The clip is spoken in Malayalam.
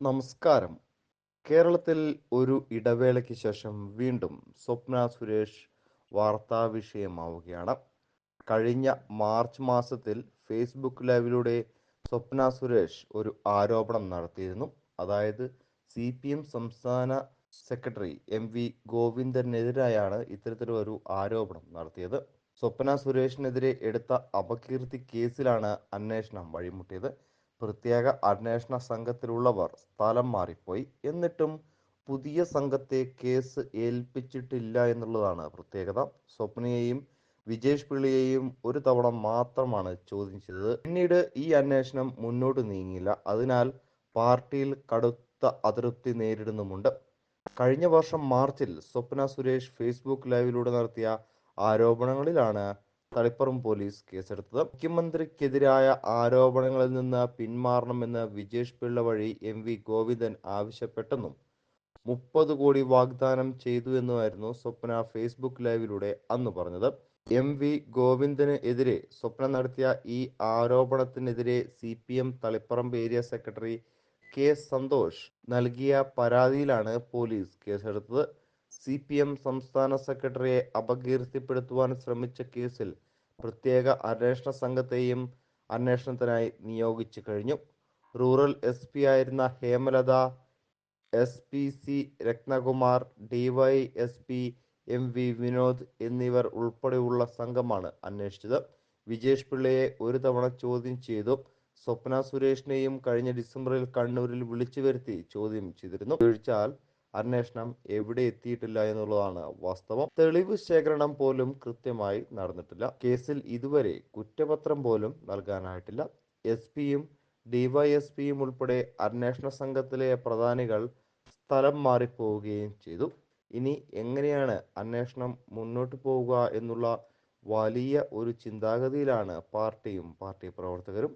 നമസ്കാരം. കേരളത്തിൽ ഒരു ഇടവേളയ്ക്ക് ശേഷം വീണ്ടും സ്വപ്ന സുരേഷ് വാർത്താ വിഷയമാവുകയാണ്. കഴിഞ്ഞ മാർച്ച് മാസത്തിൽ ഫേസ്ബുക്ക് ലൈവിലൂടെ സ്വപ്ന സുരേഷ് ഒരു ആരോപണം നടത്തിയിരുന്നു. അതായത് സി പി എം സംസ്ഥാന സെക്രട്ടറി എം വി ഗോവിന്ദനെതിരായാണ് ഇത്തരത്തിലൊരു ആരോപണം നടത്തിയത്. സ്വപ്ന സുരേഷിനെതിരെ എടുത്ത അപകീർത്തി കേസിലാണ് അന്വേഷണം വഴിമുട്ടിയത്. പ്രത്യേക അന്വേഷണ സംഘത്തിലുള്ളവർ സ്ഥലം മാറിപ്പോയി. എന്നിട്ടും പുതിയ സംഘത്തെ കേസ് ഏൽപ്പിച്ചിട്ടില്ല എന്നുള്ളതാണ് പ്രത്യേകത. സ്വപ്നയെയും വിജേഷ് പിള്ളിയെയും ഒരു തവണ മാത്രമാണ് ചോദ്യം ചെയ്തത്. പിന്നീട് ഈ അന്വേഷണം മുന്നോട്ട് നീങ്ങില്ല അതിനാൽ പാർട്ടിയിൽ കടുത്ത അതൃപ്തി നേരിടുന്നുമുണ്ട്. കഴിഞ്ഞ വർഷം മാർച്ചിൽ സ്വപ്ന സുരേഷ് ഫേസ്ബുക്ക് ലൈവിലൂടെ നടത്തിയ ആരോപണങ്ങളിലാണ് തളിപ്പറം പോലീസ് കേസെടുത്തത്. മുഖ്യമന്ത്രിക്കെതിരായ ആരോപണങ്ങളിൽ നിന്ന് പിന്മാറണമെന്ന് വിജേഷ് പിള്ള വഴി എം വി ഗോവിന്ദൻ ആവശ്യപ്പെട്ടെന്നും മുപ്പത് കോടി വാഗ്ദാനം ചെയ്തു എന്നുമായിരുന്നു സ്വപ്ന ഫേസ്ബുക്ക് ലൈവിലൂടെ അന്ന് പറഞ്ഞത്. എം വി ഗോവിന്ദന് എതിരെ സ്വപ്ന നടത്തിയ ഈ ആരോപണത്തിനെതിരെ C P M Taliparamba area secretary K Santhosh നൽകിയ പരാതിയിലാണ് പോലീസ് കേസെടുത്തത്. സി പി എം സംസ്ഥാന സെക്രട്ടറിയെ അപകീർത്തിപ്പെടുത്തുവാൻ ശ്രമിച്ച കേസിൽ പ്രത്യേക അന്വേഷണ സംഘത്തെയും അന്വേഷണത്തിനായി നിയോഗിച്ചു കഴിഞ്ഞു. റൂറൽ എസ് പി ആയിരുന്ന Hemalatha S P C Rathnakumar DY S P M V Vinod എന്നിവർ ഉൾപ്പെടെയുള്ള സംഘമാണ് അന്വേഷിച്ചത്. വിജേഷ് പിള്ളയെ ഒരു തവണ ചോദ്യം ചെയ്തു. സ്വപ്ന സുരേഷിനെയും കഴിഞ്ഞ ഡിസംബറിൽ കണ്ണൂരിൽ വിളിച്ചു വരുത്തി ചോദ്യം ചെയ്തിരുന്നു. ഒഴിച്ചാൽ അന്വേഷണം എവിടെ എത്തിയിട്ടില്ല എന്നുള്ളതാണ് വാസ്തവം. തെളിവ് ശേഖരണം പോലും കൃത്യമായി നടന്നിട്ടില്ല. കേസിൽ ഇതുവരെ കുറ്റപത്രം പോലും നൽകാനായിട്ടില്ല. എസ് പിയും ഡിവൈഎസ്പിയും ഉൾപ്പെടെ അന്വേഷണ സംഘത്തിലെ പ്രധാനികൾ സ്ഥലം മാറിപ്പോവുകയും ചെയ്തു. ഇനി എങ്ങനെയാണ് അന്വേഷണം മുന്നോട്ട് പോവുക എന്നുള്ള വലിയ ഒരു ചിന്താഗതിയിലാണ് പാർട്ടിയും പാർട്ടി പ്രവർത്തകരും